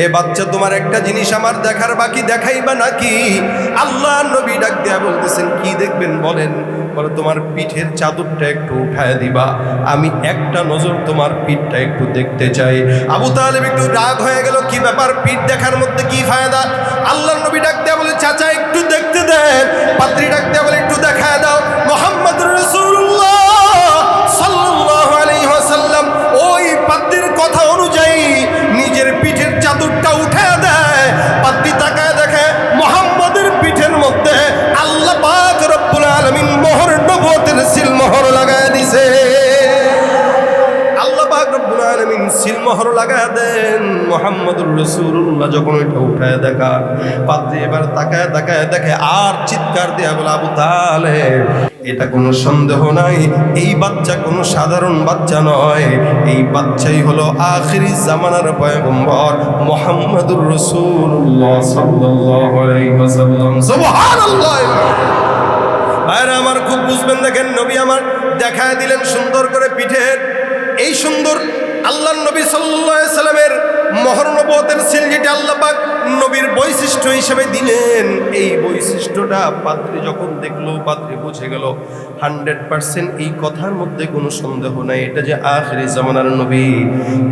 এ বাচ্চা, তোমার একটা জিনিস আমার দেখার বাকি দেখাইবা নাকি? আল্লাহ নবী ডাক দেয়া বলতেছেন, কি দেখবেন বলেন? বলে, তোমার পিঠের চাদরটা একটু উঠায় দিবা। আমি একটা নজর তোমার পিঠটা একটু দেখতে চাই। আবু তালেব একটু রাগ হয়ে গেল, কি ব্যাপার? পিঠ দেখার মধ্যে কি ফায়দা? আল্লাহ নবী ডাক দেয়া বলে, চাচা, একটু দেখতে দেন। পাত্রী ডাক দেয়া বলে রাসূলুল্লাহ যখন ওইটা উঠায় দেখা, পাত্রে এবার তাকায় তাকায় দেখে আর চিৎকার দেয়া বলে, আবু তালেব, এটা কোনো সন্দেহ নাই, এই বাচ্চা কোনো সাধারণ বাচ্চা নয়, এই বাচ্চাই হলো আখিরি জামানার পয়গম্বর মুহাম্মদুর রাসূলুল্লাহ সাল্লাল্লাহু আলাইহি ওয়াসাল্লাম। আমার খুব বুঝবেন, দেখেন নবী আমার দেখায় দিলেন সুন্দর করে পিঠের, এই সুন্দর আল্লাহ নবী সাল্লাহ সাল্লামের মহরণবতের সিল আল্লাহ নবীর বৈশিষ্ট্য হিসেবে দিলেন। এই বৈশিষ্ট্যটা পাত্রী যখন দেখল, পাত্রী বুঝে গেল, হান্ড্রেড পার্সেন্ট এই কথার মধ্যে কোনো সন্দেহ নাই। এটা যে আখরি জামানার নবী।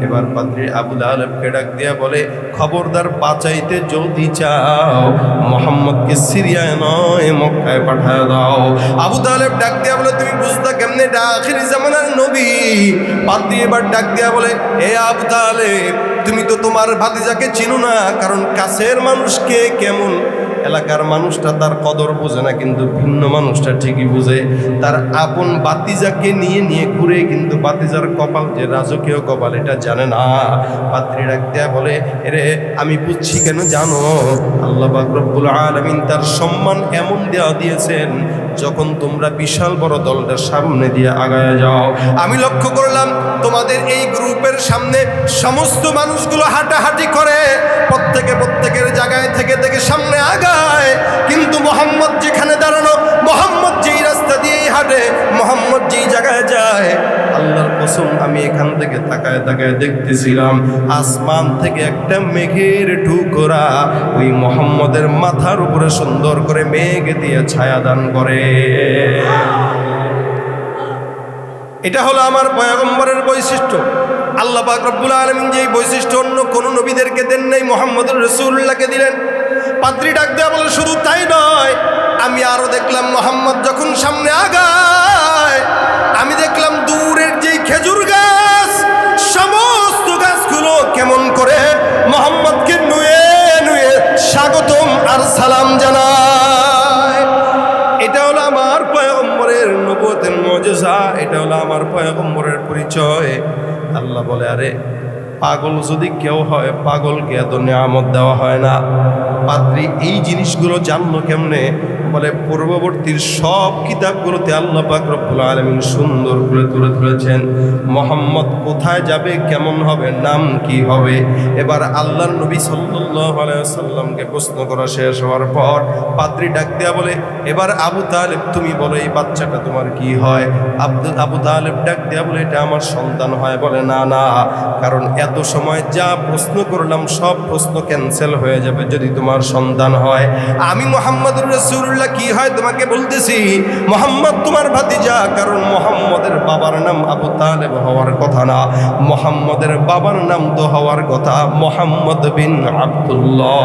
এবার পাত্রী আবুল আলমকে ডাক দিয়া বলে, খবরদার, বাঁচাইতে যদি চাও, মোহাম্মদকে সিরিয়ায় নয়, মক্কায় পাঠায় দাও। আবু তালেব ডাক দিয়া বলে, তুমি বুঝতা কেমনে এটা জামানার নবী? পাত্রী এবার ডাক দিয়া বলে, এ আবু তালেব তুমি তো তোমার ভাতিজাকে চিনো না, কারণ কাছের মানুষকে কেমন? এলাকার মানুষটা তার কদর বোঝে না, কিন্তু ভিন্ন মানুষটা ঠিকই বুঝে। তার আপন বাতিজাকে নিয়ে নিয়ে ঘুরে, কিন্তু বাতিজার কপাল যে রাজকীয় কপাল, এটা জানে না। পাত্রী ডাক দেয়া বলে, এরে, আমি বুঝছি কেন জানো? আল্লাহ পাক রব্বুল আলামিন তার সম্মান এমন দেওয়া দিয়েছেন, যখন তোমরা বিশাল বড় দলটার সামনে দিয়ে আগায় যাও। আমি লক্ষ্য করলাম তোমাদের এই গ্রুপের সামনে সমস্ত মানুষগুলো হাঁটাহাঁটি করে, প্রত্যেকে প্রত্যেকের জায়গায় থেকে থেকে সামনে আগায়। কিন্তু মোহাম্মদ যেখানে দাঁড়ানো, মোহাম্মদ যেই রাস্তা দিয়েই হাঁটে, মোহাম্মদ যেই জায়গায় যায়, আল্লাহর কসম আমি এখান থেকে তাকায় তাকায় দেখতেছিলাম, আসমান থেকে একটা মেঘের টুকরা ওই মোহাম্মদের মাথার উপরে সুন্দর করে মেঘ দিয়ে ছায়া দান করে। এটা হলো আমার পয়গম্বরের বৈশিষ্ট্য। আল্লাহ পাক রব্বুল আলমিন যে বৈশিষ্ট্য অন্য কোনো নবীদেরকে দেন নাই, মোহাম্মদুর রসুল্লাহকে দিলেন। পাত্রী ডাক দেওয়া বলে শুধু তাই নয়, আমি আরও দেখলাম মোহাম্মদ যখন সামনে আগায়, আমি দেখলাম দূরের যেই খেজুর গাছ, সমস্ত গাছগুলো কেমন করে মোহাম্মদকে নুয়ে নুয়ে স্বাগতম আর সালাম জানায়। আমার পয়গম্বরের পরিচয়। আল্লাহ বলে, আরে, পাগল যদি কেউ হয়, পাগলকে এত নিয়ামত দেওয়া হয় না। পাত্রী এই জিনিসগুলো জানলো কেমনে? বলে পূর্ববর্তীর সব কিতাবগুলোতে আল্লাহ পাক রব্বুল আলমিন সুন্দর করে তুলে ধরেছেন। মোহাম্মদ কোথায় যাবে, কেমন হবে, নাম কি হবে? এবার আল্লাহর নবী সাল্লাল্লাহু আলাইহি সাল্লামকে প্রশ্ন করা শেষ হওয়ার পর পাত্রী ডাক দেয়া বলে, এবার আবু তালেব, তুমি বলো, এই বাচ্চাটা তোমার কি হয়? আব্দুল আবু তালেব ডাক দেয়া বলে, এটা আমার সন্তান হয়। বলে, না না, কারণ এত সময় যা প্রশ্ন করলাম, সব প্রশ্ন ক্যান্সেল হয়ে যাবে যদি তোমার সন্তান হয়। আমি মোহাম্মদুর রসুল্লাহ কি হয় তোমাকে বলতেছি? মোহাম্মদ তোমার ভাতিজা, কারণ মোহাম্মদের বাবার নাম আবু তালেব হওয়ার কথা না। মোহাম্মদের বাবার নাম তো হওয়ার কথা, মোহাম্মদ বিন আব্দুল্লাহ।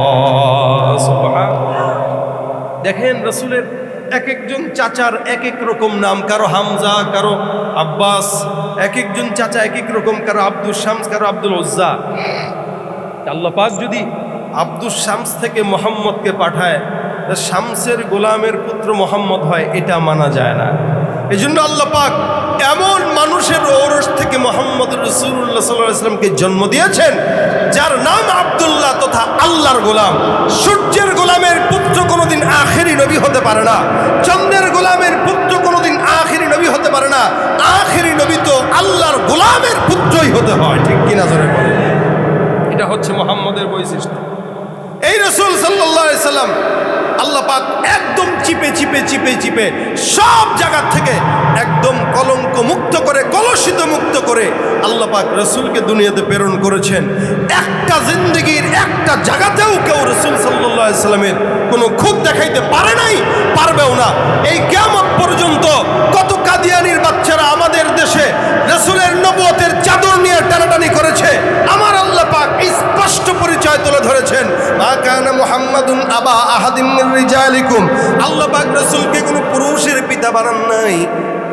দেখেন রসুলের এক একজন চাচার এক এক রকম নাম, কারও হামজা, কারও আব্বাস এক একজন চাচা এক এক রকম, কারও আব্দুল শামস, কারও আব্দুল ওজ্জা। আল্লাহ পাক যদি আব্দুল শামস থেকে মোহাম্মদকে পাঠায় শামসের গোলামের পুত্র মোহাম্মদ হয়, এটা মানা যায় না। এই জন্য আল্লাহ পাক এমন মানুষের ঔরস থেকে মোহাম্মদ রসুল্লাহ সাল্লাহ ইসলামকে জন্ম দিয়েছেন, যার নাম আবদুল্লাহ তথা আল্লাহর গোলাম। সূর্যের গোলামের পুত্র কোনোদিন আখেরি নবী হতে পারে না। চন্দ্রের গোলামের পুত্র কোনোদিন আখেরি নবী হতে পারে না। আখেরি নবী তো আল্লাহর গোলামের পুত্রই হতে হয়, ঠিক কিনা ধরে বলে এটা হচ্ছে মোহাম্মদের বৈশিষ্ট্য। এই রসুল সাল্লাম আল্লাহ পাক একদম চিপে চিপে চিপে চিপে সব জায়গা থেকে একদম কলঙ্ক মুক্ত করে কলসিত মুক্ত করে আল্লাহ পাক রসুলকে দুনিয়াতে প্রেরণ করেছেন। একটা জিন্দগির একটা জায়গাতেও কেউ রসুল সাল্লাহ ইসলামের কোনো খুব দেখাইতে পারে নাই, পারবেও না। এই কেমন পর্যন্ত কত কাদিয়ানির বাচ্চারা আমাদের দেশে রসুলের নবুয়তের চাদর নিয়ে টানাটানি করেছে আমার আল্লাহ পাক স্পষ্ট পরিচয় তুলে ধরেছেন, মা কানা মুহাম্মাদুন আবা আহাদিম রিজালিকুম। আল্লাহ পাক রসুলকে কোনো পুরুষের পিতা বানান নাই।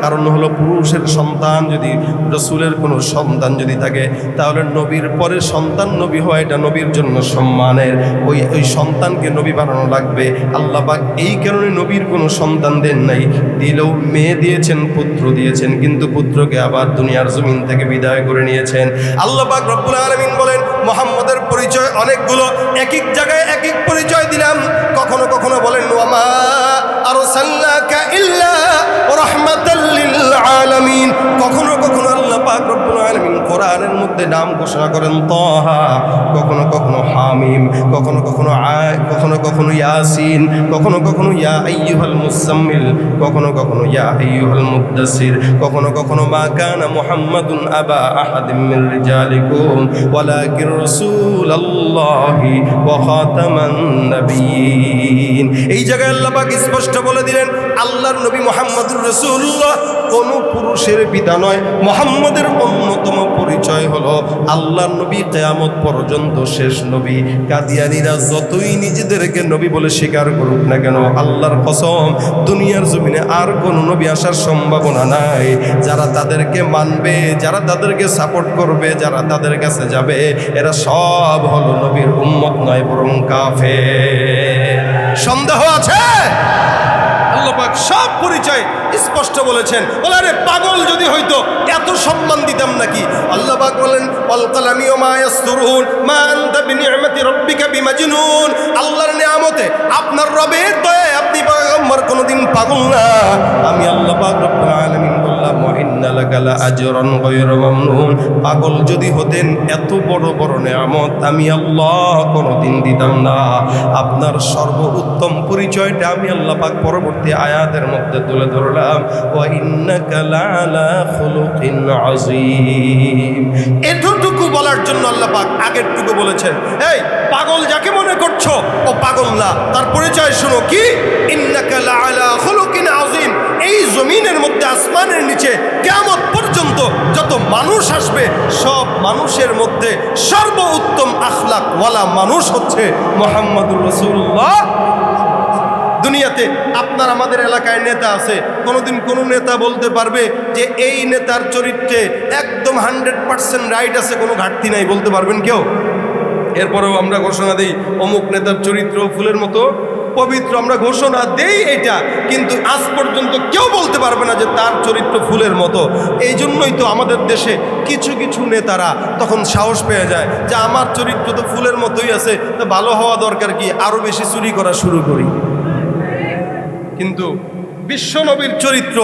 কারণ হলো পুরুষের সন্তান যদি রসুলের কোনো সন্তান যদি থাকে, তাহলে নবীর পরে সন্তান নবী হয় এটা নবীর জন্য সম্মানের। ওই ওই সন্তানকে নবী বানানো লাগবে। আল্লাহ পাক এই কারণে নবীর কোনো সন্তান দেন নাই। দিলেও মেয়ে দিয়েছেন, পুত্র দিয়েছেন, কিন্তু পুত্রকে আবার দুনিয়ার জমিন থেকে বিদায় করে নিয়েছেন। আল্লাহ পাক রব্বুল আলমিন বলেন, মোহাম্মদের পরিচয় অনেকগুলো এক এক জায়গায় এক এক পরিচয় দিলাম। কখনো কখনো বলেন ওয়ামা আর ইল্লা রহমাতাল্লিল নাম ঘোষণা করেন তহা, কখনো কখনো হামিম, কখনো কখনো আয় কখনো কখনো ইয়াসিন, কখনো কখনো ইয়া আইয়ুহাল মুসাম্মিল, কখনো কখনো ইয়া আইয়ুহাল মুদ্দাসির কখনো কখনো মা কানা মুহাম্মাদুন আবা আহাদিম মিন রিজালিকুম, ওয়ালাকিন রাসূলুল্লাহি ওয়া খাতামান নাবিয়িন। এই জায়গায় আল্লাহ পাক স্পষ্ট বলে দিলেন, আল্লাহর নবী মোহাম্মদুর রসুল্লাহ কোন পুরুষের পিতা নয়, মোহাম্মদের হলো আল্লাহর নবী কেয়ামত পর্যন্ত শেষ নবী। কাদিয়ানিরা যতই নিজেদেরকে নবী বলে স্বীকার করুক না কেন, আল্লাহর কসম, দুনিয়ার জমিনে আর কোন নবী আসার সম্ভাবনা নাই। যারা তাদেরকে মানবে, যারা তাদেরকে সাপোর্ট করবে, যারা তাদের কাছে যাবে, এরা সব হলো নবীর উম্মত নয়, বরং কাফে সন্দেহ আছে? আল্লাহ পাক সব পরিচয় স্পষ্ট বলেছেন। বলে, আরে পাগল যদি হইতো, এত সম্মান দিতাম নাকি? আল্লাপাক বলেন অল কালামি ও মা ইয়াসতুরুন মা আনতা বিনিআমাতি রাব্বিকা বিমাজনুন। আল্লাহর নিয়ামতে আপনার রবের দয়ায় আপনি আমার কোনোদিন পাগল না। আমি আল্লাহ পাক রব্বুল আলমিন বললাম, ওয়া পাগল যদি হতেন এত বড় বড় নিয়ামত, আমি আল্লাহ কোনোদিন দিতাম না। আপনার সর্ব উত্তম পরিচয়টা আমি আল্লাহ পাক পরবর্তী আয়াতের মধ্যে তুলে ধরলাম। আযীম। এতটুকু বলার জন্য আল্লাহ পাক আগেরটুকু বলেছেন, এই পাগল যাকে মনে করছ, ও পাগল না। তার পরিচয় শোনো কি? ইন্নাকা লাআলা খুলুকিন আযীম এই জমিনের মধ্যে, আসমানের নিচে কেমন পর্যন্ত যত মানুষ আসবে, সব মানুষের মধ্যে সর্ব উত্তম আখলাক ওয়ালা মানুষ হচ্ছে মোহাম্মদুর রসুল্লাহ দুনিয়াতে আপনার আমাদের এলাকায় নেতা আছে, কোনোদিন কোনো নেতা বলতে পারবে যে এই নেতার চরিত্রে একদম হান্ড্রেড পার্সেন্ট রাইট আছে, কোনো ঘাটতি নাই, বলতে পারবেন কেউ? এরপরেও আমরা ঘোষণা দিই, অমুক নেতার চরিত্র ফুলের মতো পবিত্র, আমরা ঘোষণা দেই এটা, কিন্তু আজ পর্যন্ত কেউ বলতে পারবে না যে তার চরিত্র ফুলের মতো। এই জন্যই তো আমাদের দেশে কিছু কিছু নেতারা তখন সাহস পেয়ে যায় যে আমার চরিত্র তো ফুলের মতোই আছে, তো ভালো হওয়া দরকার কি? আরও বেশি চুরি করা শুরু করি। কিন্তু বিশ্বনবীর চরিত্র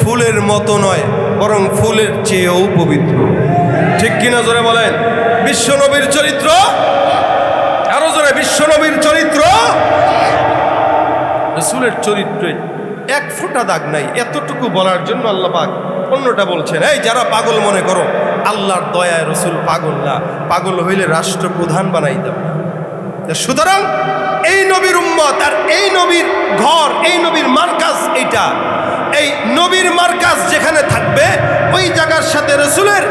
ফুলের মতো নয়, বরং ফুলের চেয়েও পবিত্র। ঠিক কিনা জোরে বলেন? বিশ্বনবীর চরিত্র? আরও জোরে বিশ্বনবীর চরিত্র? রসুলের চরিত্রে এক ফোঁটা দাগ নাই, এতটুকু বলার জন্য আল্লাহ পাক অন্যটা বলছেন, এই যারা পাগল মনে করো, আল্লাহর দয়ায় রসুল পাগল না, পাগল হইলে রাষ্ট্রপ্রধান বানাই দাও। তা সুতরাং এই নবীর উম্মত আর এই নবীর ঘর, এই নবীর মার্কাজ এইটা। এই নবীর মার্কাজ যেখানে থাকবে, ওই জায়গার সাথে রসুলের